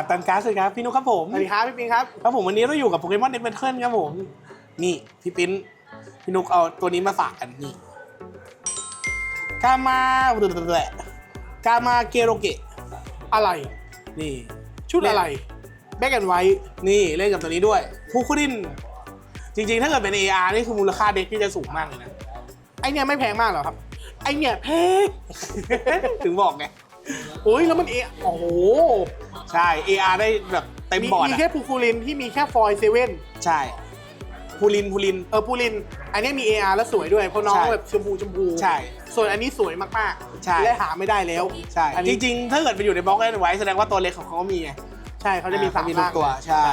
กับตันการ์ดเลยครับพี่นุกครับผมสวัสดีครับพี่ปิงครับครับผมวันนี้เราอยู่กับโปเกมอนเน็ตเบนเทิลครับผม นี่พี่ปิ้นพี่นุกเอาตัวนี้มาฝากกันนี่กามาเบลกามาเกโรเกะอะไร นี่ ชุดอะไร แบ็กแอนไวท์นี่เล่นกับตัวนี้ด้วยฟูคุริน จริงๆ ถ้าเกิดเป็น AR นี่คือมูลค่าเด็กที่จะสูงมากเลยนะ ไอเนี่ยไม่แพงมากหรอครับ ไอเนี่ยแพง ถึงบอกไงโอ้ยแล้วมันเอโอ้โห ใช่ AR ได้แบบเต็มมีบอร์ดมีอะแค่พูคูลินที่มีแค่ฟอยเซเว่นใช่พูลินพูลิน เออพูลิน อันเนี้ยมี AR แล้วสวยด้วยเพราะน้องใช่แบบชมพูชมพูใช่ส่วนอันนี้สวยมากใช่ ๆและหาไม่ได้แล้วใช่อันจนี้ริงๆ ถ้าเกิดไปอยู่ในบล็อกเล่นไว้แสดงว่าตัวเล็กของเขาก็มีไงใช่เขาจะมีอ่สามมีทุร่ากงตัวใช่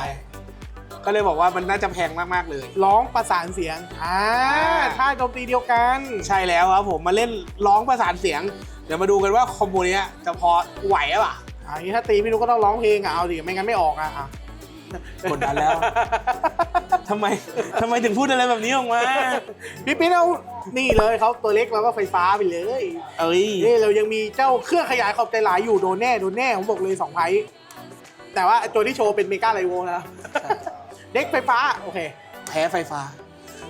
ก็เลยบอกว่ามันน่าจะแพงมากๆเลย ร้องประสานเสียงอ่าอ่า ท่าโจมตีเดียวกันใช่แล้วครับผมมาเล่นร้องประสานเสียง เดี๋ยวมาดูกันว่าคอมโบเนี้ยจะพอไหวหรือเปล่า อันนี้ถ้าตีพี่นุกก็ต้องร้องเพลงอะเอาดิไม่งั้นไม่ออกอะอะกดดันแล้วทำไมทำไมถึงพูดอะไรแบบนี้ออกมา พี่ปิ๊นเอานี่เลยเขาตัวเล็กเราก็ไฟฟ้าไปเลยเอ้ยนี่เรายังมีเจ้าเครื่องขยายขอบใจหลายอยู่โดนแน่โดนแน่ผมบอกเลยสองไพแต่ว่าตัวที่โชว์เป็นเมกาไลโวนะเด็กไฟฟ้าโอเคแพ้ไฟฟ้า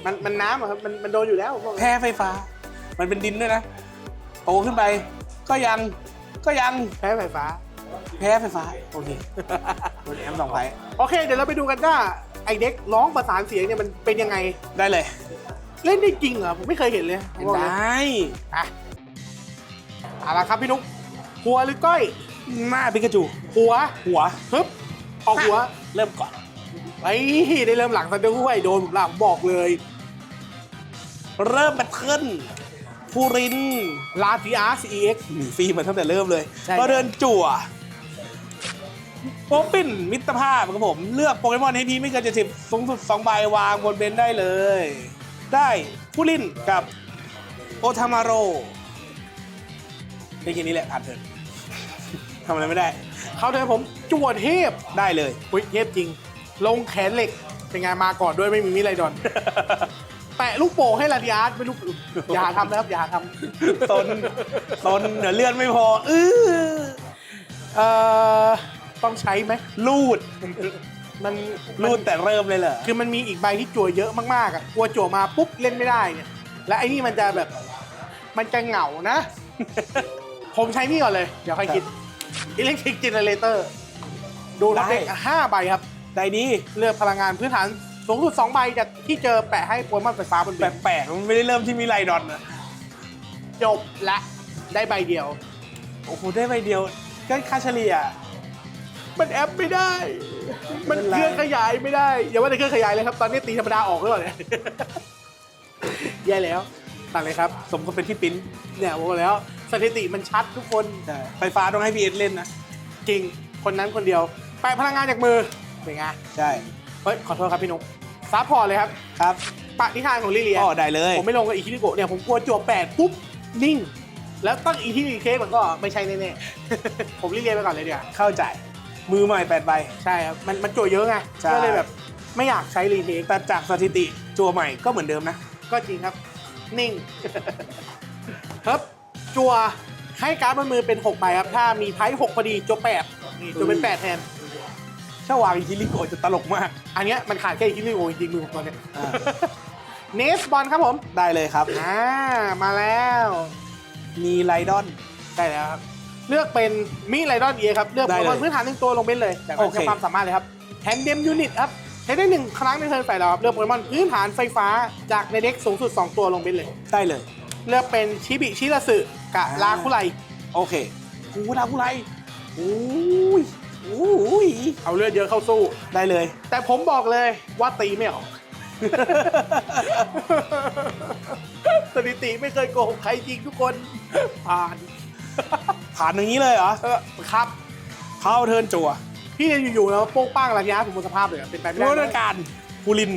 มันมันน้ำอะครับมันมันโดนอยู่แล้วผมบอกเลยแพ้ไฟฟ้า มันเป็นดินด้วยนะโตขึ้นไป ก็ยังก็ยัง แพ้ไฟฟ้า แพ้ไฟฟ้า โอเคโดนแอมสองไฟโอเค เดี๋ยวเราไปดูกันว่าไอเด็กร้องประสานเสียงเนี่ยมันเป็นยังไง ได้เลย เล่นได้จริงเหรอ ผมไม่เคยเห็นเลยเห็นผมบอกไดเลย้อะเอาละครับพี่นุ๊กหัวหรือก้อย หน้าปิกาจู หัว หัวฮึบออกหัว เริ่มก่อนไอ้ได้เริ่มหลังซันเดอร์ห้วยโดนผมละผมบอกเลย เริ่มแบทเทิลพูรินลาทีอาร์ซีเอ็กหนีฟรีมาตั้งแต่เริ่มเลยใช่ก็เดินจั่ว โป๊ปปิ้นมิตรภาพครับผม เลือกโปเกมอนให้พีไม่เกินเจ็ดสิบสูงสุด2ใบวางบนเบนได้เลย ได้พูลินกับโอทามาโรในเกมนี้แหละผ่านเถินทำอะไรไม่ได้ เขาเดินผมจวดเทพได้เลยอุ้ยเทพจริง ลงแขนเหล็ก เป็นไงมาก่อนด้วยไม่มีมิไรดอน แปะลูกโป่งให้ลาดิอาร์ตไม่ลูกอย่าทำนะครับอย่าทำตนตนเดี๋ยวเลื่อนไม่พอ อื้อเอ่อ ต้องใช้ไหมลูด มันลูดแต่เริ่มเลยเหรอ คือมันมีอีกใบที่จั่วเยอะมากๆอะกลัวจั่วมาปุ๊บเล่นไม่ได้เนี่ย และไอ้นี่มันจะแบบ มันจะเหงานะ ผมใช้นี่ก่อนเลย เดี๋ยวค่อยคิด Electric Generator ดูนะได้เด็กห้าใบครับได้ดีเลือกพลังงานพื้นฐานสูงสุด2ใบจากที่เจอแปะให้โปรมอนไฟฟ้าบนแแบบปลกๆมันไม่ได้เริ่มที่มีไลดอนนะจบละได้ใบเดียว โอ้โห ได้ใบเดียวก็ค่าเฉลี่ย มันแอปไม่ได้ มันเป็นไรเครื่องขยายไม่ได้ อย่าว่าแต่เครื่องขยายเลยครับ ตอนนี้ตีธรรมดาออกแล้วเนี่ยแย่แล้วตัดเลยครับ สมกับเป็นที่ปิ้นเนี่ยผมบอกแล้ว สถิติมันชัดทุกคนใช่ไฟฟ้าต้องให้พีเอสเล่นนะจริงคนนั้นคนเดียวแปะพลังงานจากมือเป็นไงใช่เฮ้ยขอโทษครับพี่นุ๊กซัพพอร์ตเลยครับครับปะนิทานของลิเลียอ๋อได้เลย ผมไม่ลงกับอีคิริโกะเนี่ยผมกลัวจั่วแปดปุ๊บนิ่ง แล้วตั้งอีที่เค้กมันก็ไม่ใช่แน่ๆผมลิเลียไปก่อนเลยเดี๋ยวาเข้าใจ มือใหม่แปดใบ ใช่ครับ มันมันจั่วเยอะไง ใช่ ก็เลยแบบไม่อยากใช้รีเทคแต่จากสถิติจัวใหม่ก็เหมือนเดิมนะ ก็จริงครับ นิ่ง ครับจั่วให้การ์ดบนมือเป็น6ใบครับ ถ้ามีไพ่6พอดีจั่ว8นี่จั่วเป็น8แทนถ้าวางอิคิริโกะจะตลกมาก อันเนี้ยมันขาดแค่อีกที่นึงโอ้ยจริงๆมือผมตอนเนี้ยอ่า เนสบอลครับผมได้เลยครับ อ่ามาแล้ว มีไลดอนได้แล้วครับ เลือกเป็นมิไรดอนเอครับเลือกได้โปรเลยโมทพื้นฐานหนึ่งตัวลงเบนเลยแต่โอมันเค จะความสามารถเลยครับแทนเดมยูนิตครับใช้ได้หนึ่งครั้งในเทิร์นฝ่ายเราครับเลือกโปเกมอนพื้นฐานไฟฟ้าจากในเด็กสูงสุด2ตัวลงเบนเลย ได้เลย เลือกเป็นชิบิชิราสึกับอ่าลาคุไรโอเคกูดากูไรโอ้ยโอ้ยเอาเลือดเยอะเข้าสู้ ได้เลย แต่ผมบอกเลยว่าตีไม่ออก สถิติไม่เคยโกหกใครจริงทุกคนผ่าน ผ่านอย่างนี้เลยเหรอ เออครับเข้าเทิร์นจัวพี่เนี่ยอยู่ๆแล้วโป้งป้างระยะผมหมดสภาพเลยอะเป็นไปไม่รู้ได้ด้วยการพูลิน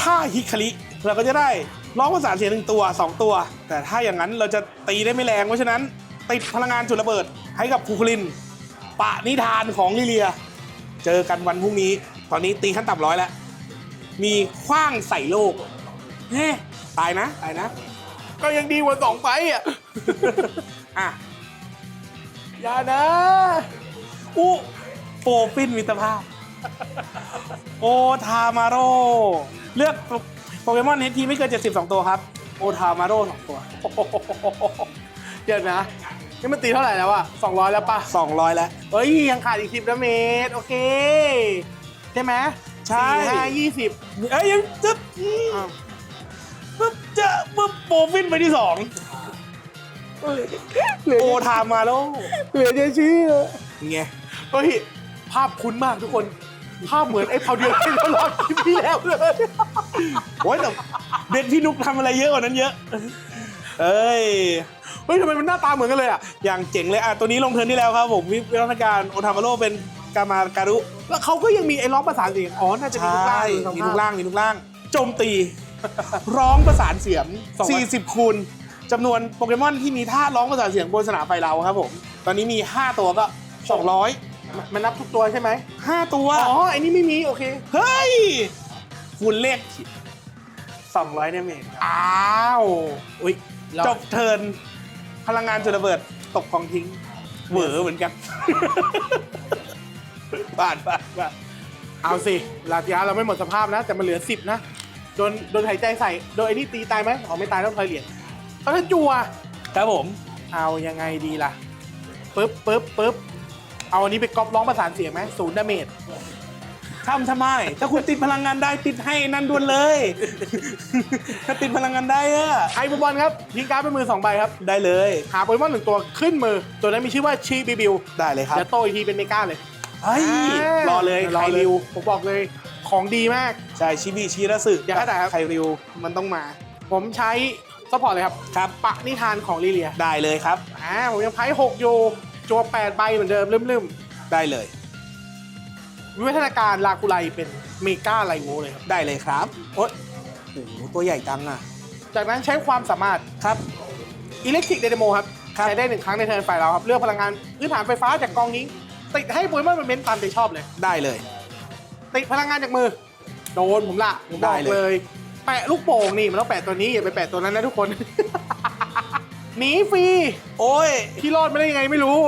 ถ้าฮิคาริเราก็จะได้ร้องภาษานเสียงหนึ่งตัวสองตัว แต่ถ้าอย่างนั้นเราจะตีได้ไม่แรงเพราะฉะนั้นติดพลังงานจุดระเบิดให้กับพูลินปะนิทานของลิเลีย เจอกันวันพรุ่งนี้ ตอนนี้ตีขั้นต่ำร้อยแล้ว มีคว้างใส่โลกเฮ้ตายนะ ตายนะ ก็ยังดีกว่าสองไฟต์อะ อะ อย่านะอู้โปรฟินมิตรภาพ โอทามาโร เลือกโปเกมอนเฮทีไม่เกิน 72 ตัวครับ โอทามาโร2ตัว เดี๋ยวนะ นี่มันตีเท่าไหร่แล้วอะ200 แล้วปะ200 แล้วเฮ้ย ยังขาดอีก 10ดาเมจโอเค ใช่ไหมใช่สี่ห้ายี่สิบเอ้ยยังจะปึ๊บจะปึ๊บโปรฟินไปที่สอง โอทามาโรเหลือจะเชื่อไงเฮ้ยภาพคุ้นมากทุกคน ภาพเหมือนไอ้พาวเดียวที่เราลอดคลิปที่แล้วเลยโอ้ยแต่เด็ดพี่นุกทำอะไรเยอะกว่านั้นเยอะ เอ้ยเฮ้ยทำไมมันหน้าตาเหมือนกันเลยอะอย่างเจ๋งเลยอะตัวนี้ลงเทิร์นที่แล้วครับผมวิวัฒนาการโอทามาโรเป็นกามาการุ แล้วเขาก็ยังมีไอ้ร้องประสานเสียงอ๋อ น่าจะมีทุกล่างเลยมีทุกล่างมีทุกล่างโจมตี ร้องประสานเสียง40คูณ จำนวนโปเกมอนที่มีท่าร้องประสานเสียงบนสนามไฟเราครับผม ตอนนี้มี 5 ตัวก็ 200มันมันนับทุกตัวใช่ไหม 5 ตัว อ๋อไอ้นี่ไม่มี โอเค เฮ้ยคูณเลข200เนี่ยเมตรอ้าวอุ้ยเราจบเทิร์นพลังงานจุดระเบิดตกกองทิ้งเหวอเหมือนกันบาดบาดบาดเอาสิลาติอาเราไม่หมดสภาพนะ แต่มันเหลือ 10 นะ โดนโดนหายใจใส่ โดนไอ้นี่ตีตายไหมอ๋อไม่ตายต้องทอยเหรียญ ก็ถ้าจัวครับผม เอายังไงดีล่ะปึ๊บปึ๊บปึ๊บเอาอันนี้ไปก๊อปร้องประสานเสียงไหมศูนย์ดาเมจทำทำไม ถ้าคุณติดพลังงานได้ติดให้นั่นด่วนเลย ถ้าติดพลังงานได้อะไอ้บอลครับทิ้งการ์ดเป็นมือสองใบครับ ได้เลย หาโปเกมอนหนึ่งตัวขึ้นมือ ตัวนั้นมีชื่อว่าชีบิบิวได้เลยครับเดี๋ยวโตอีกทีเป็นเมกาเลยเฮ้ยารอเลยรอไคเลยริวผมบอกเลยของดีมาก ใช่ชิบิชิระสึอย่าให้แต่ครับ ไคริวมันต้องมา ผมใช้ ซัพพอร์ตเลยครับครับ ปะนิทานของลิเลียได้เลยครับ อ่าผมยังไพ่หกอยู่จัวแปดใบเหมือนเดิมลืมได้เลย ๆวิวัฒนาการลาคูไลเป็นเมกาไลโวเลยครับ ได้เลยครับโอ๊ยโอ้โหตัวใหญ่จังอะ จากนั้นใช้ความสามารถครับ อิเล็กทริกเดโมครับ ครับ ใช้ได้หนึ่งครั้งในเทิร์นฝ่ายเราครับ เลือกพลังงานพื้นฐานไฟฟ้าจากกองนี้ ติดให้โปเกมอนมันเป็นตามใจชอบเลย ได้เลย ติดพลังงานจากมือ โดนผมละผมบได้อกเลย เลยแปะลูกโป่งนี่มันต้องแปะตัวนี้อย่าไปแปะตัวนั้นนะทุกคน หนีฟรี โอ้ย ที่รอดไม่ได้ยังไงไม่รู้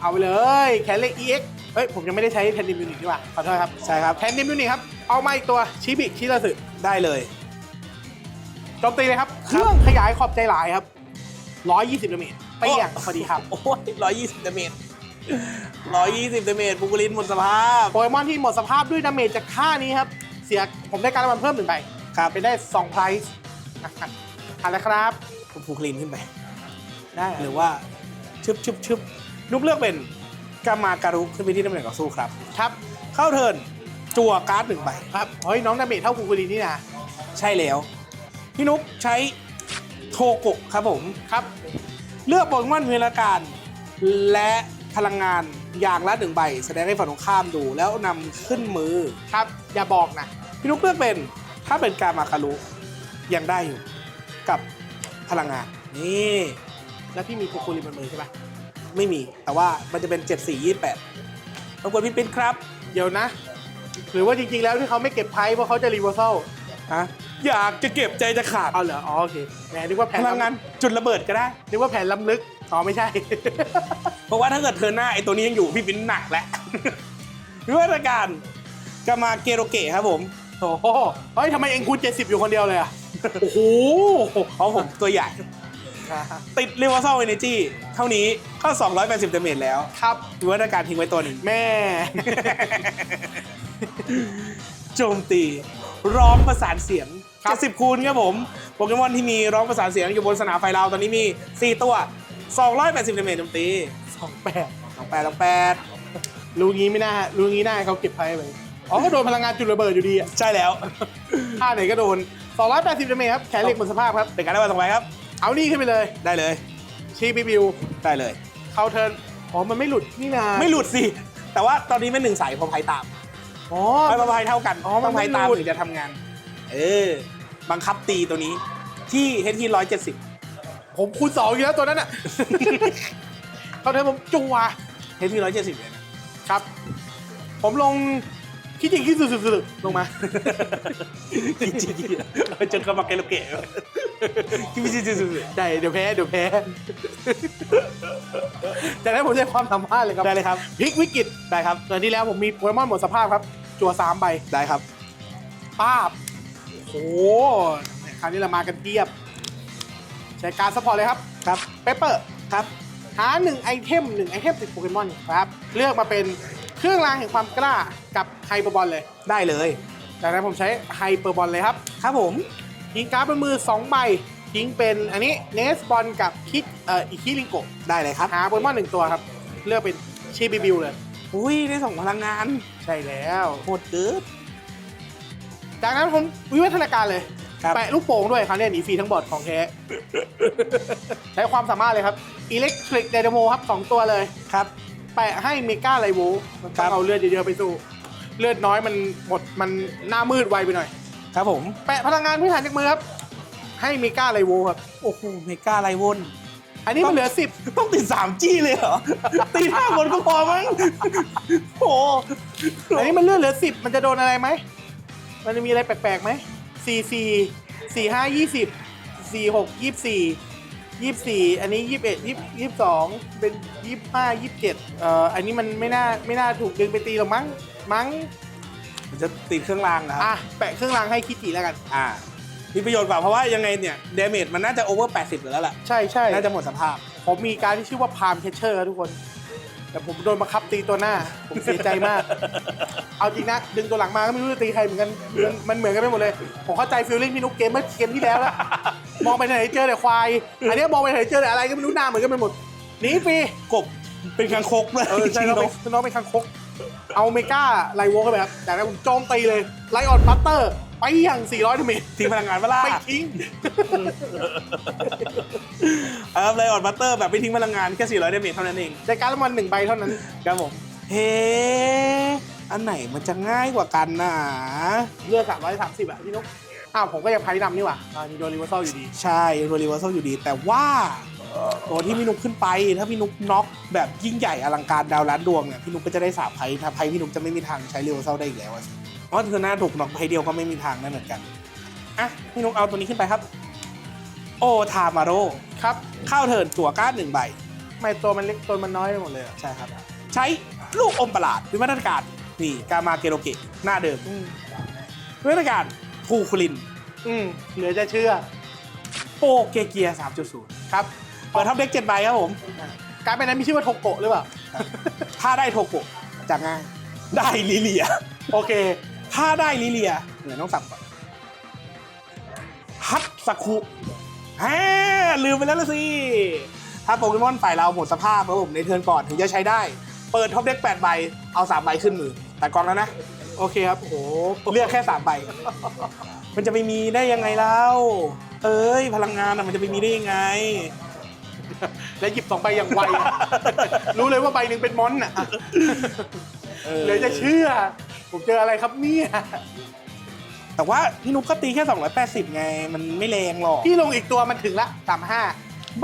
เอาไปเลยแคนเล็ก EX เฮ้ยผมยังไม่ได้ใช้แคนดิมยูนิตดีกว่าขอโทษครับ ใช่ครับแคนดิมยูนิตครับ เอามาอีกตัวชิบิชิราสึได้เลยโจมตีเลยครับ เครื่องขยายขอบใจหลายครับ120ดาเมจเปรี้ยงพอดีครับ โอ้ยร้อยยี่สิบดาเมจร้อยยี่สิบดาเมจปุกุลินหมดสภาพ โปเกมอนที่หมดสภาพด้วยดาเมจจากค่านี้ครับ เสีย ผมได้การรางวัลเพิ่มหนึ่งใบ ครับเป็นได้2ไพรส์อะแล้วครับปุกุลินขึ้นไป ได้หหรืรืออว่าชึบชึบชึบนุกเลือกเป็นกามาการุขึ้นไปที่ตำแหน่งต่อสู้ครับครับ เข้าเทิร์นจั่วการ์ดหนึ่งใบครับเฮ้ยน้องดาเมจเท่าคูคูรีนี่นะใช่แล้ว พี่นุกใช้โทโกะครับผมครับ เลือกโปเกมอนเวลาการและพลังงานอย่างละหนึ่งใบ แสดงให้ฝั่งตรงข้ามดู แล้วนำขึ้นมือครับอย่าบอกนะพี่นุกเลือกเป็น ถ้าเป็นกามาการุยังได้อยู่กับพลังงาน นี่ แล้วพี่มีคูคูรีบนมือใช่ปะไม่มีแต่ว่ามันจะเป็น 7 4 28รบกวนพี่ปิ๊นครับ เดี๋ยวนะ หรือว่าจริงๆแล้วที่เขาไม่เก็บไพรส์เพราะเขาจะรีเวอร์ซัลฮะอยากจะเก็บใจจะขาดเอาเหรออ๋อโอเคแหมนึกว่าแผพนลังงานจุดระเบิดก็ได้นึกว่าแผนล้ำลึกอ๋อไม่ใช่ เพราะว่าถ้าเกิดเธอหน้าไอตัวนี้ยังอยู่พี่ปิ๊นหนักแล้ววิวัฒนาการกามาเกโรเกะครับผม โอ้โหเฮ้ยทำไมเองคูณ70 อยู่คนเดียวเลยอะโอ้โหเพราะผมตัวใหญ่ ติดเรียกว่าเซลเอเนจีเท่านี้ก็ 280ดาเมจแล้ว ครับวิวัฒนาการทิ้งไว้ตัวหนึ่งแม่ โจมตี ร้องประสานเสียงครับ70คูณครับผม โปเกมอนที่มีร้องประสานเสียงอยู่บนสนามไฟเราตอนนี้มี 4 ตัว 280ดาเมจโจมตีสองแปดลองแปดลองแปดรู้งี้ไม่น่ารู้งี้น่าให้เขาเก็บไพรส์ไป อ๋อก็โดนพลังงานจุดระเบิดอยู่ดีอะใช่แล้ว ท่าไหนก็โดน 280ดาเมจครับ แขนเหล็กหมดสภาพครับ เป็นการได้วันต่อไปครับ เอานี่ขึ้นไปเลย ได้เลย ชีบิบิวได้เลย เข้าเทิร์นอ๋อ มันไม่หลุดนี่นาไม่หลุดสิ แต่ว่าตอนนี้เป็นหนึ่งสายพอพายตาม อ๋อ ไม่พอพายเท่ากันอ๋อมันต้องพายตามไม่หลุด ถึงจะทำงาน เออ บังคับตีตัวนี้ที่เฮดที่ร้อยเจ็ดสิบผมคูณสองอยู่แล้วตัวนั้นอะ เข้าเทิร์นผมจัวเฮดที่ร้อยเจ็ดสิบเลยนะครับ ผมลง คิดจริงคิดสุดๆลงมาจริงๆเราจนกระมาเกลเกะคิดไม่ใช่สุดได้เดี๋ยวแพ้เดี๋ยวแพ้จากนั้นผมใช้ความสามารถเลยครับได้เลยครับพลิกวิกฤตได้ครับตอนที่แล้วผมมีโปเกมอนหมดสภาพครับ จั่วสามใบได้ครับป้าบโอ้โหคราวนี้เรามากันเทียบ ใช้การซัพพอร์ตเลยครับครับเปเปอร์ครับหาหนึ่งไอเทมหนึ่งไอเทมติดโปเกมอนครับ เลือกมาเป็น เครื่องรางแห่งความกล้ากับไฮเปอร์บอลเลย ได้เลยจากนั้นผมใช้ไฮเปอร์บอลเลยครับ ครับผมทิ้งการ์ดบนมือ 2 ใบทิ้งเป็นอันนี้เนสบอลกับคิกเอ่ออีคิลิงโกได้เลยครับหาโปเกมอนหนึ่งตัวครับ เลือกเป็นชีบิบิวเลย อุ้ยได้ส่งพลังงาน ใช่แล้วโหดเกินจากนั้นผมวิวัฒนาการเลยครับแปะลูกโป่งด้วยคราวนี้หนีฟรีทั้งบอร์ดของแท้ใช้ความสามารถเลยครับอิเล็กทริกไดนาโมครับ2ตัวเลยครับ แปะให้เมกาไลโวมันต้องเอาเลือดเยอะๆไปสู้ เลือดน้อยมันหมดมันหน้ามืดไวไปหน่อย ครับผม แปะพลังงานพื้นฐานจากมือครับ ให้เมกาไลโวครับ โอ้โหเมกาไลวนอันนี้มันเหลือต้องติด 3G เลยเหรอตีห้าคนก็พอมั้งโอ้โห10อันนี้มันเลือดเหลือ10มันจะโดนอะไรไหม มันจะมีอะไรแปลกๆไหม4 4 4 5 20 4 6 24 24อันนี้21 20 22เป็น25 27เอ่ออันนี้มันไม่น่าไม่น่าถูกดึงไปตีหรอกมั้งมั้งมันจะติดเครื่องรางนะครับอะแปะเครื่องรางให้คิจิแล้วกัน อ่ามีประโยชน์กว่าเพราะว่ายังไงเนี่ยเดเมจมันน่าจะโอเวอร์ 80อยู่แล้วแหละใช่ใช่น่าจะหมดสภาพ ผมมีการที่ชื่อว่าพามเทเชอร์ครับทุกคน แต่ผมโดนบังคับตีตัวหน้า ผมเสียใจมาก เอาจริงนะดึงตัวหลังมาก็ไม่รู้จะตีใครเหมือนกันมันมันเหมือนกันไปหมดเลย ผมเข้าใจฟีลลิ่งพี่นุ๊กเกมเมื่อเกมที่แล้วแล้วมองไปไหนเจอแต่ควาย อันนี้มองไปไหนเจอแต่อะไรก็ไม่รู้หน้าเหมือนกันไปหมดหนีฟรีกบเป็นคางคกเลยเออใช่จริงน้องๆเป็นน้องเป็นคังคกเอาเมกาไลโวเข้าไปครับจากนั้นผมโจมตีเลยไลออนบัตเตอร์ ไปอย่าง 400ดาเมจทิ้งพลังงานเวลาไม่ทิ้งเออเลยออดบัตเตอร์แบบไม่ทิ้งพลังงานแค่400เดเมจเท่านั้นเองได้การดรางวัลหนึ่งใบเท่านั้นครับผมเฮ้อันไหนมันจะง่ายกว่ากันนะเลือก330อะพี่นุ๊กอ้าวผมก็ยังไพ่นำนี่หว่าอ่านี่โดนรีเวอร์ซอลอยู่ดีใช่โรลิเวอร์ซอยู่ดี แต่ว่าตัวที่พี่นุกขึ้นไป ถ้าพี่นุกน็อกแบบยิ่งใหญ่อลังการดาวล้านดวงเนี่ยพี่นุกก็จะได้สามไพ่ถ้าไพ่พี่นุกจะไม่มีทางใช้เรเวอร์ซได้อีกแล้วอะสิเพ ราะเธอหน้าถูกน็อกไพ่เดียวก็ไม่มีทางนั่นเหมือนกัน อะ พี่นุกเอาตัวนี้ขึ้นไปครับ โอทามาโรครับเข้าเทิร์นจั่วการ์ดหนึ่งใบทำไมตัวมันเล็กตัวมันน้อยไปหมดเลยอะใช่ครับ ใช้ลูกอมประหลาดวิวัฒนาการนี่กามาเกโรเกะหน้าเดิมอืมวิวัฒนาการภูคุลิน อืมเหลือจะเชื่อโปเกเกีย3.0ครับเปิดท็อปเด็กเจ็ดใบครับผม การเป็นนั้นมีชื่อว่าโทโกะหรือเปล่า ถ้าได้โทโกะจะง่ายได้ลิเลีย โอเค ถ้าได้ลิเลียเดี๋ยวต้องสั่งก่อนฮัตสคุฮาลืมไปแล้วละสิ ถ้าโปเกมอนฝ่ายเราหมดสภาพครับผมในเทิร์นก่อนถึงจะใช้ได้ เปิดท็อปเด็ก8ใบ เอา 3 ใบขึ้นมือ แต่กองแล้วนะ โอเคครับ โอ้โห เลือกแค่ 3 ใบ มันจะไปมีได้ยังไงแล้ว เอ้ย พลังงานอะมันจะไปมีได้ยังไง แล้วหยิบสองใบอย่างไวอะรู้เลยว่าใบหนึ่งเป็นมอนน่ะเออเหลือจะเชื่อ ผมเจออะไรครับเนี่ยแต่ว่าพี่นุ๊กก็ตีแค่ 280 ไง มันไม่แรงหรอก พี่ลงอีกตัวมันถึงละสามห้า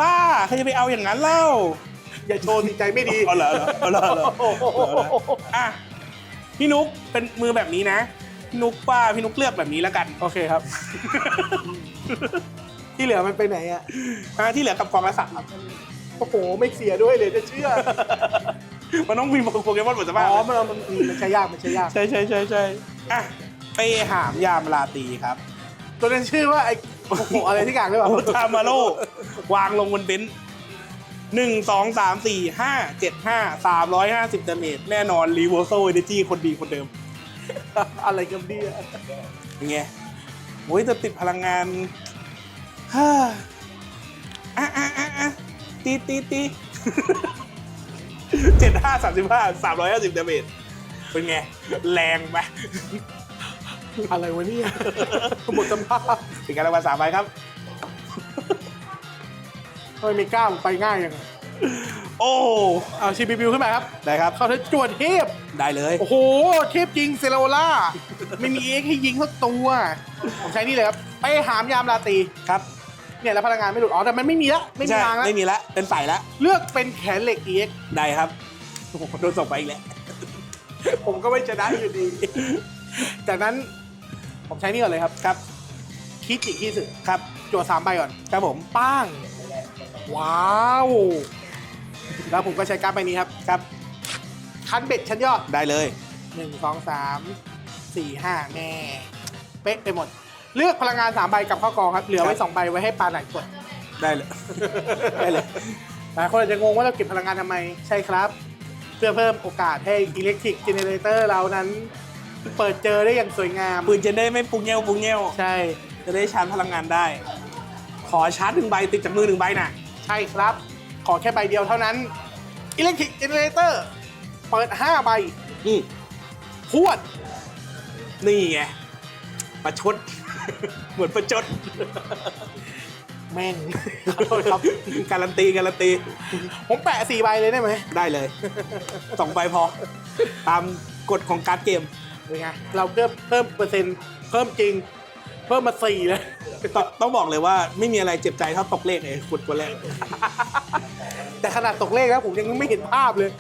บ้าใครจะไปเอาอย่างนั้นเล่า อย่าโชว์สิใจไม่ดีเอาเหรอเอาเหรอเอาเหรอโอ้โหอะพี่นุ๊กเป็นมือแบบนี้นะพี่นุ๊กว่าพี่นุ๊กเลือกแบบนี้แล้วกัน โอเคครับ ที่เหลือมันไปไหนอะอะที่เหลือกับกองละสามโอ้โหไม่เสียด้วยเลยจะเชื่อ มันต้องมีโปเกมอนหมดสภาพอ๋อมันเอามันอืมมันใช้ยากมันใช้ยาก ใช่ใช่ใช่ใช่อะเปหามยามลาตีครับ ตัวนั้นชื่อว่าไอ้โอ้โหอะไรที่กลางหรือเปล่าโอทามาโรวางลงบนเบนซ์หนึ่งสองสามสี่ห้าเจ็ดห้าสามร้อยห้าสิบดาเมจแน่นอนรีเวอร์โซเอเนจีคนดีคนเดิมอะไรกันเนี่ยยังไงโอ้ยจะติดพลังงานฮ่าอะอะอะอะตีตีตี เจ็ดห้าสามสิบห้าสามร้อยห้าสิบดาเมจเป็นไง แรงไหมอะไรวะเนี่ยหมดสภาพเป็นการรางวัลสามใบครับทำไมไม่กล้าผมไปง่ายยังโอ้เอาชีบีบิวขึ้นมาครับ ได้ครับ เขาเธอจวดเทพ ได้เลย โอ้โห เทพจริงเซโรล่า ไม่มีเอ็กให้ยิงสักตัว ผมใช้นี่เลยครับ ไปหามยามราตรีครับ เนี่ยแล้วพลังงานไม่หลุดอ๋อแต่มันไม่มีละไม่มีใช่ทางละไม่มีละเป็นฝ่ายละเลือกเป็นแขนเหล็กเอ็กได้ครับโอ้โหโดนส่งไปอีกแล้วผมก็ไม่ชนะอยู่ดี จากนั้นผมใช้นี่ก่อนเลยครับครับคิจิคิสึครับจวดสามใบก่อนครับผมป้างว้าวเแล้วผมก็ใช้การ์ดใบนี้ครับครับคันเบ็ดชั้นยอดได้เลยหนึ่งสองสามสี่ห้าแม่เป๊ะไปหมด เลือกพลังงานสามใบกลับเข้ากองครับ เหลือไว้ครับสองใบไว้ให้ปลาไหนกดได้เลย ได้เลย หลายคนอาจจะงงว่าเราเก็บพลังงานทำไม ใช่ครับ เพื่อเพิ่มโอกาสให้อิเล็กทริกเจเนเรเตอร์เรานั้น เปิดเจอได้อย่างสวยงาม ปืนจะได้ไม่ปุงเงี้ยวปุงเงี้ยวใช่ จะได้ชาร์จพลังงานได้ ขอชาร์จหนึ่งใบติดจากมือหนึ่งใบน่ะ ใช่ครับ ขอแค่ใบเดียวเท่านั้นอิเล็กทริกเจเนเรเตอร์เปิด5ใบอืมพวด นี่ไงประชด เหมือนประจด แม่งขอโทษครับ การันตีการันตี ผมแปะสี่ใบเลยได้ไหมได้เลย สองใบพอ ตามกฎของการดเกม เป็นไงเราเพิ่มเพิ่มเปอร์เซ็นต์เพิ่มจริง เพิ่มมาสี่เลยต้องต้องบอกเลยว่าไม่มีอะไรเจ็บใจเท่าตกเลขเลยขุดตัวแรกแต่ขนาดตกเลขแล้วผมยังไม่เห็นภาพเลย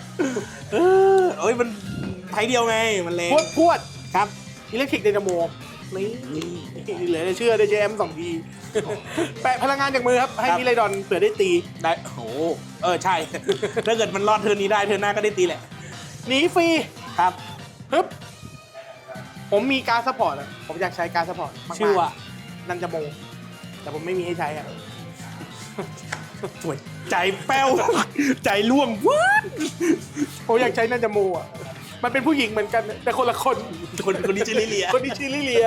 เออเอ้ยมันไทยเดียวไง มันแรงพวดพวดครับอิเล็กทริกเดนโม นี่นี่เหลือจะเชื่อได้เจมสองที แปะพลังงานจากมือครับ ให้ครับมิไรดอนเผื่อได้ตีได้โอ้โหเออใช่ ถ้าเกิดมันรอดเทิร์นนี้ได้เทิร์นหน้าก็ได้ตีแหละหนีฟรีครับฮึบผมมีการดซัพพอร์ตอะผมอยากใช้การดซัพพอร์ตมากๆชื่อว่านันจะโมแต่ผมไม่มีให้ใช้อะสวยใจแป้วใจร่วงว้าผมอยากใช้นันจะโมอะ มันเป็นผู้หญิงเหมือนกันแต่คนละคน คนคนนี้ชื่อลิเลียคนที่ชื่อลิเลีย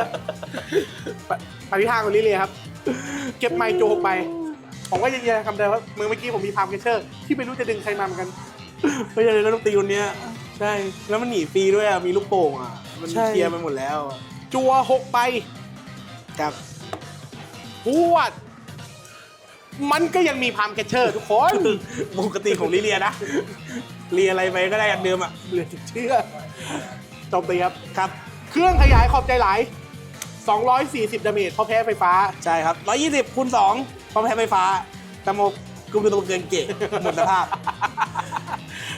ปะปฏิทางของลิเลียครับ เก็บไมค์โจหกไปผมก็ยังยืนยันคำเดิมว่ามือเมื่อกี้ผมมีพามเกเชอร์ ที่ไม่รู้จะดึงใครมาเหมือนกัน ไม่ใช่เลยก็ต้องตีคนเนี้ย ใช่ แล้วมันหนีฟรีด้วยอะ มีลูกโป่งอะ มันใช่ เคลียร์ไปหมดแล้วจัวหกไปครับ พวด มันก็ยังมีพามเกเชอร์ ทุกคน ปกติของลิเลียนะ เลียอะไรไปก็ได้อย่างเดิมอะเหลือจะเชื่อโจมตีครับครับ เครื่องขยายขอบใจหลาย 240 ดาเมจเพราะแพ้ไฟฟ้า ใช่ครับ 120คูณ2พร้อมแพ้ไฟฟ้าตะโมกุมดูตัวเกินเกะหมดสภาพ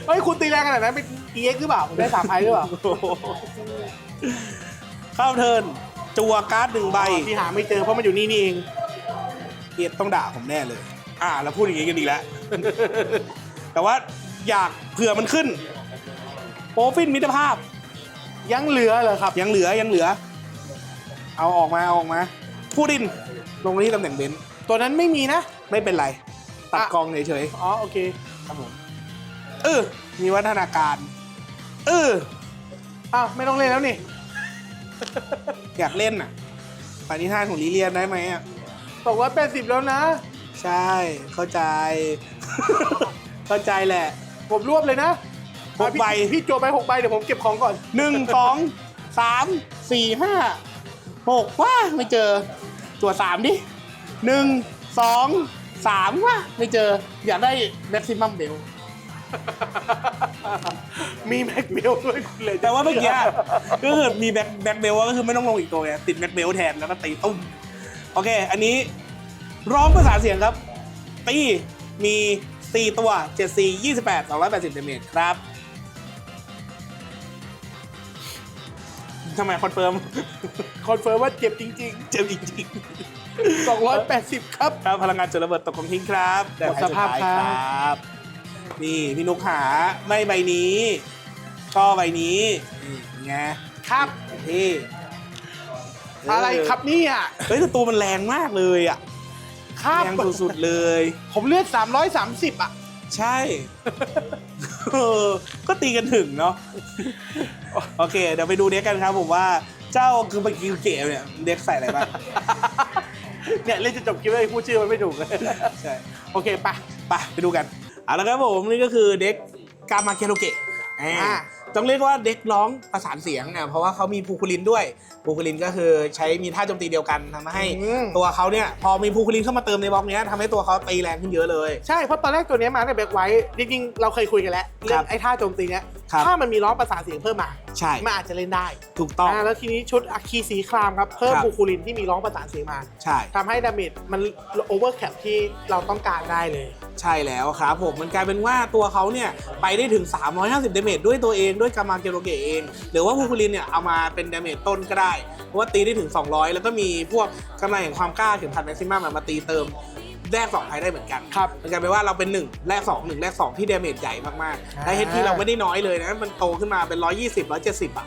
เฮ้ยคุณตีแรงขนาดนั้นเป็น EX หรือเปล่าผมได้สามไพ่หรือเปล่าเข้าเทิร์นจัวการ์ดหนึ่งใบที่หาไม่เจอเพราะมันอยู่นี่นี่เองเอียดต้องด่าผมแน่เลย อ่า แล้วพูดอย่างนี้กันอีกแล้วแต่ว่า อยากเผื่อมันขึ้น โปรฟินมิตรภาพ ยังเหลือเหรอครับ ยังเหลือยังเหลือ เอาออกมาเอาออกมาพูดินลงมาที่ตำแหน่งเบนซ์ตัวนั้นไม่มีนะ ไม่เป็นไร ตัดอะกองเฉยอ๋อโอเคๆครับผมเออมีวัฒนาการเอออ้าวไม่ต้องเล่นแล้วนี่ อยากเล่นอะปณิธานของลิเลียนได้ไหมอะตกร้อยแปดสิบแล้วนะ ใช่เข้าใจ เข้าใจแหละ ผมรวบเลยนะหกใบ อะพี่พี่โจไปหกใบเดี๋ยวผมเก็บของก่อนหนึ่งสองสามสี่ห้าหกว้าไม่เจอตัวสามดิหนึ่งสองสามว้าไม่เจอ อยากได้แม็กซิมัมเบลมีแม็กเบลด้วยคุณเลยแต่ว่าเมื่อกี้ก็คือมีแบ็คแบ็คเบลก็คือไม่ต้องลงอีกตัวไงติดแบ็คเบลแทนแล้วก็ตีตุ้มโอเค อันนี้ร้องภาษานเสียงครับ ตีมี 4 ตัว7 4 28 280เดเมจครับทำไมคอนเฟิร์ม คอนเฟิร์มว่าเจ็บจริงเจ็บจริงๆ 280 ครับๆครับ พลังงานจุดระเบิดตกของทิ้งครับหมดสภาพแต่ท้ยสุดท้ายครับ นี่พี่นุกหาไม่ใบนี้ ก็ใบนี้นี่ไงครับที่อะไรครับเนี่ยเฮ้ยแต่ตัวมันแรงมากเลยอะ ครับแรงสุดๆเลย ผมเลือด 330 อะ ใช่เออก็ตีกันถึงเนาะโอเค เดี๋ยวไปดูเด็กกันครับผมว่าเจ้าคือไปกิวเกะเนี่ยเด็กใส่อะไรบ้างเนี่ยเล่นจะจบคลิปเลยพูดชื่อมันไม่ถูกเลยใช่โอเคไปไปไปดูกันเอาละครับผมนี่ก็คือเด็กกามาเคโรเกะอ่าอ่า ต้องเรียกว่าเด็กร้องประสานเสียงเนี่ยเพราะว่าเขามีพูคูลินด้วยพูคูลินก็คือใช้มีท่าโจมตีเดียวกันทำให้อืมตัวเขาเนี่ยพอมีพูคูลินเข้ามาเติมในบล็อกเนี้ยทำให้ตัวเขาตีแรงขึ้นเยอะเลย ใช่เพราะตอนแรกตัวเนี้ยมาในแบ็คไว้จริงๆเราเคยคุยกันแล้วเรื่อครังบไอ้ท่าโจมตีเนี้ยครับ ถ้ามันมีร้องประสานเสียงเพิ่มมาใช่ มันอาจจะเล่นได้ถูกต้อง อ่าแล้วทีนี้ชุดอัคคีสีครามครับเพิ่มครับ บูคูลินที่มีร้องประสานเสียงมาใช่ ทำให้ดาเมจมันโอเวอร์แคปที่เราต้องการได้เลย ใช่แล้วครับผมมันกลายเป็นว่าตัวเขาเนี่ย ไปได้ถึง 350เดเมจด้วยตัวเองด้วยกามาเกโรเกะเอง หรือว่าพูคูลินเนี่ย เอามาเป็นเดเมจต้นก็ได้ เพราะว่าตีได้ถึง 200 แล้วก็มีพวกกำลังแห่งความกล้าเข็มขัดแม็กซิมัมมาตีเติม แลกสองไพ่ได้เหมือนกันครับมันกลายเป็นว่าเราเป็นหนึ่งแลกสองหนึ่งแลกสองที่เดเมจใหญ่มากๆอ่าและเฮดที่เราไม่ได้น้อยเลยนะมันโตขึ้นมาเป็นร้อยยี่สิบร้อยเจ็ดสิบอะ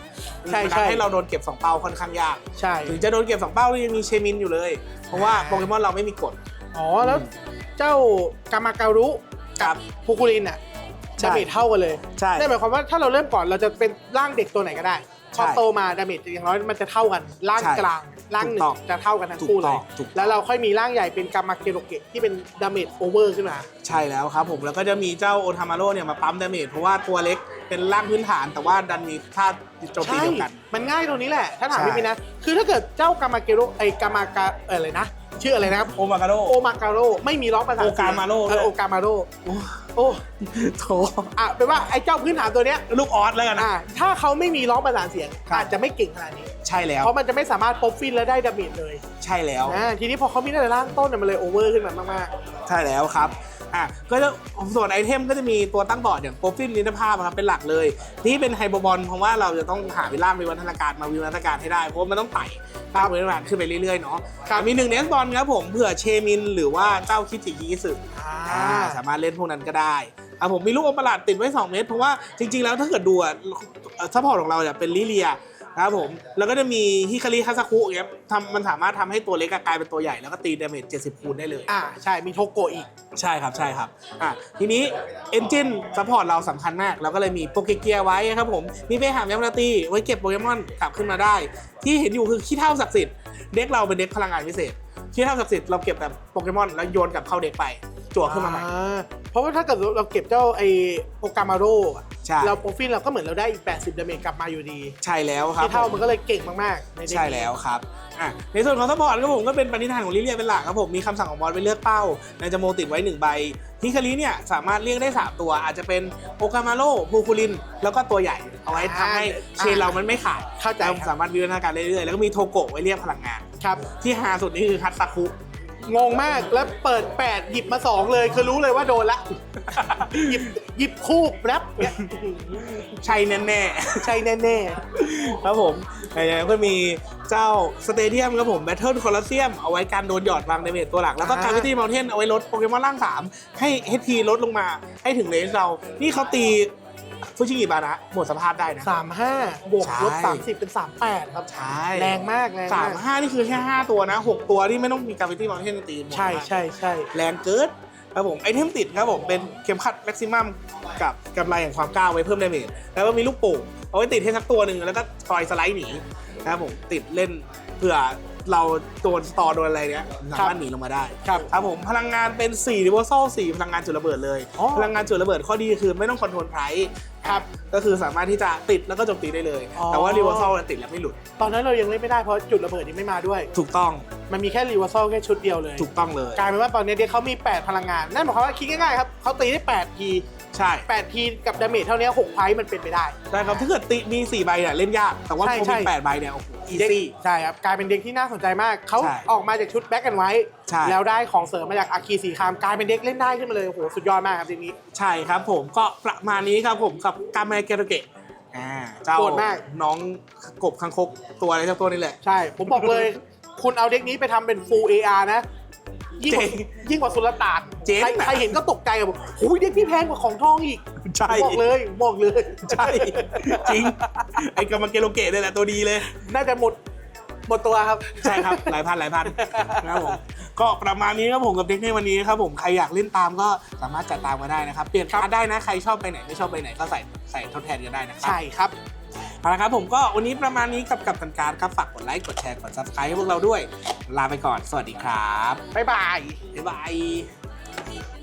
ใช่มันใช่ทำให้เราโดนเก็บสองเป้าค่อนข้างยากใช่ถึงจะโดนเก็บสองเป้าก็ยังมีเชมินอยู่เลย เพราะว่าอ่าโปเกมอนเราไม่มีกฎอ๋อแล้วเจ้ากามาการุครับพูกุลินอะใช่ดาเมจเท่ากันเลยใช่นั่นหมายความว่าถ้าเราเริ่มก่อนเราจะเป็นร่างเด็กตัวไหนก็ได้ พใช่อโตมาดาเมจอย่างน้อยมันจะเท่ากันร่างใช่กลางร่างหนึ่ถูกต้งองจะเท่ากันทั้งถูกคู่เลต้อยงถูกต้องแล้วเราค่อยมีร่างใหญ่เป็นกามาเกโรเกะที่เป็นดาเมจโอเวอร์ขึ้นมาใช่แล้วครับผมแล้วก็จะมีเจ้าโอทามาโร่เนี่ยมาปั๊มดาเมจเพราะว่าตัวเล็กเป็นร่างพื้นฐานแต่ว่าดันมีท่าโจมตีใช่เดียวกัน มันง่ายตรงนี้แหละ ถ้าถามใช่พี่พีนะ คือถ้าเกิดเจ้ากามาเกโรไอกามากาเอออะไรนะชื่ออะไรนะครับโอมากาโร่โอมาการโรไม่มีร้องภาษาโอกามาโร่เอด้อวยโอกามาโรโอ้โอ้โถอะเป็นว่าไอ้เจ้าพื้นฐานตัวเนี้ยลูกออสแล้วกันนะ อะถ้าเขาไม่มีร้องประสานเสียงครับ อาจจะไม่เก่งขนาดนี้ ใช่แล้ว เพราะมันจะไม่สามารถป๊อปฟินและได้ดาเมจเลยใช่แล้ว อ่าทีนี้พอเขามีในร่างต้นน่ะมันเลยโอเวอร์ขึ้นมามากใช่แล้วครับ อะ ก็จะส่วนไอเทมก็จะมีตัวตั้งบอร์ดอย่างโปรฟินนินภาพครับเป็นหลักเลยที่เป็นไฮโบอลเพราะว่าเราจะต้องหาวิลล่างวิวัฒนาการมาวิวัฒนาการให้ได้ เพราะว่ามันต้องไต่ตั้งวิวัฒนาการขึ้นไปเรื่อยๆเนาะครับมีหนึ่งเนสบอลครับผมเผื่อเชมินหรือว่าเจ้าคิจิคิสึๆอ่า อ่าสามารถเล่นพวกนั้นก็ได้อะผมมีลูกอมประหลาดติดไว้ 2 เม็ดเพราะว่าจริง ๆ แล้วถ้าเกิดดูอะซัพพอร์ตของเราเนี่ยเป็นลิเลียนะครับผม แล้วก็จะมีฮิคาริคาซาคุอย่างเงี้ยทำมันสามารถทำให้ตัวเล็กอะกลายเป็นตัวใหญ่แล้วก็ตีดาเมจ70 คูณได้เลย อ่าใช่ มีโทโกะอีก ใช่ครับ ใช่ครับ อะทีนี้เอนจินซัพพอร์ตเราสำคัญมาก เราก็เลยมีโปเกเกียไว้ครับผม มีเปหามยามราตีไว้เก็บโปเกมอนกลับขึ้นมาได้ ที่เห็นอยู่คือขี้เท่าศักดิ์สิทธิ์ เด็กเราเป็นเด็กพลังงานพิเศษขี้เท่าศักดิ์สิทธิ์เราเก็บแบบโปเกมอนแล้วโยนกลับเข้าเด็กไป จั่วขึ้นมาใหม่ อ่าเพราะว่าถ้าเกิดเราเก็บเจ้าไอโอกามาโรอะใช่ เราโปรฟิลเราก็เหมือนเราได้อีก 80ดาเมจกลับมาอยู่ดีใช่แล้วครับ ที่เท่าผมมันก็เลยเก่งมากๆในเด็กใช่แล้วครับอะในส่วนของซัพพอร์ตครับผมก็เป็นปณิธานของลิเลียเป็นหลักครับผมมีคำสั่งของบอสไปเลือกเป้าในจโมติดไว้หนึ่งใบฮิคาริเนี่ยสามารถเรียกได้สามตัว อาจจะเป็นโอกามาโร่พูคูลิน แล้วก็ตัวใหญ่ เอาไว้ทำให้เชนเรามันไม่ขาดเข้าใจเราครับสามารถวิวัฒนาการเรื่อยๆ แล้วก็มีโทโกะไว้เรียกพลังงาน ครับที่ฮาสุดนี่คือฮัตซาคุ งงมากแล้วเปิด 8 หยิบมา 2 เลยคือรู้เลยว่าโดนละ หยิบหยิบคู่แป๊บเนี่ยใช่แน่ใช่แน่ๆครับผมแล้วก็มีเจ้าสเตเดียมครับผมแบทเทิลคอลอสเซียมเอาไว้การโดนหยอดวางในเมจตัวหลัก แล้วก็การวิตี้ม u ลเทนเอาไว้ลดโปเกมอนร่าง 3 ให้ HP ลดลงมาให้ถึงเลนเรา นี่เขาตี ฟูชิงิบานะหมดสภาพได้นะๆสามห้าบวกใช่ลบสามสิบเป็นสามแปดครับ ใช่แรงมากแรงสามมากห้านี่คือแค่5ตัวนะ6ตัวที่ไม่ต้องมีการวิตี้ม u ลเทนตีหมดใช่ใช่ใช่ แรงเกินครับผมไอเทมติดครับผมเป็นเข็มขัดแม็กซิมัมกับกำไรแห่งความกล้าไว้เพิ่มดาเมจแล้วก็มีลูกโป่งเอาไว้ติดให้สักตัวหนึ่งแล้วก็คอยสไลด์หนีนะครับผมติดเล่นเผื่อเราโดนสตอร์โดนอะไรเนี้ยสามารถหนีลงมาได้ครับครับผมพลังงานเป็น4 r e v e r s a l 4พลังงานจุดระเบิดเลย อ๋อ พลังงานจุดระเบิดข้อดีคือไม่ต้องคอนโทรลไพรส์ ครับก็คือสามารถที่จะติดแล้วก็โจมตีได้เลย อ๋อ แต่ว่า r e v e r s a l ติดแล้วไม่หลุดตอนนั้นเรายังเล่นไม่ได้เพราะจุดระเบิดยังไม่มาด้วย ถูกต้องมันมีแค่รีวอร์ซลแค่ชุดเดียวเลย ถูกต้องเลย กลายเป็นว่าตอนนี้เด็กเขามี 8 พลังงาน นั่นหมายความว่าคิดง่ายๆครับเขาตีได้ 8 ที ใช่ 8ทีกับดาเมจเท่านี้6ไพร์มันเป็นไปได้ ใช่ครับถ้าเกิดติมี 4 ใบเนี่ยเล่นยาก แต่ว่าใช่พอใช่ มี8ใบเนี่ยโอ้โหอีเด็กซี่ ใช่ครับกลายเป็นเด็กที่น่าสนใจมากเขาใช่ออกมาจากชุดแบ็กกันไว้ ใช่ แล้วได้ของเสริมมาจากอาคีสีคามกลายเป็นเด็กเล่นได้ขึ้นมาเลยโอ้โหสุดยอดมากครับทีนี้ ใช่ครับผมก็ประมาณนี้ครับผมกับกาเมเกโรเกะอ่าเจ้าโหดมาก น้องกบคังคกตัวอะไรเจ้าตัวนี้แหละ ใช่ ผมบอกเลย คุณเอาเด็กนี้ไปทำเป็น full AR นะ ยิ่งกว่าเจ๋งยิ่งกว่าสุลต่านเจ๋ง ใครนะใครเห็นก็ตกใจอะบอกโอ้ยเด็กพี่แพงกว่าของทองอีกใช่บอกเลยบอกเลย ใช่จริง ไอ้กามาเกโรเกะนี่แหละตัวดีเลย น่าจะหมดหมดตัวครับ ใช่ครับ หลายพันหลายพันนะครับผมก็ประมาณนี้ครับผมกับเด็กในวันนี้ครับผมใครอยากเล่นตามก็สามารถจัดตามมาได้นะครับ เปลี่ยนการ์ดได้นะใครชอบไปไหนไม่ชอบไปไหนก็ใส่ใส่ทดแทนกันได้นะครับ ใช่ครับ เอาละครับผมก็วันนี้ประมาณนี้กับกับตันการครับฝากกดไลค์กดแชร์กด subscribe ให้พวกเราด้วย ลาไปก่อนสวัสดีครับบ๊ายบายบ๊ายบาย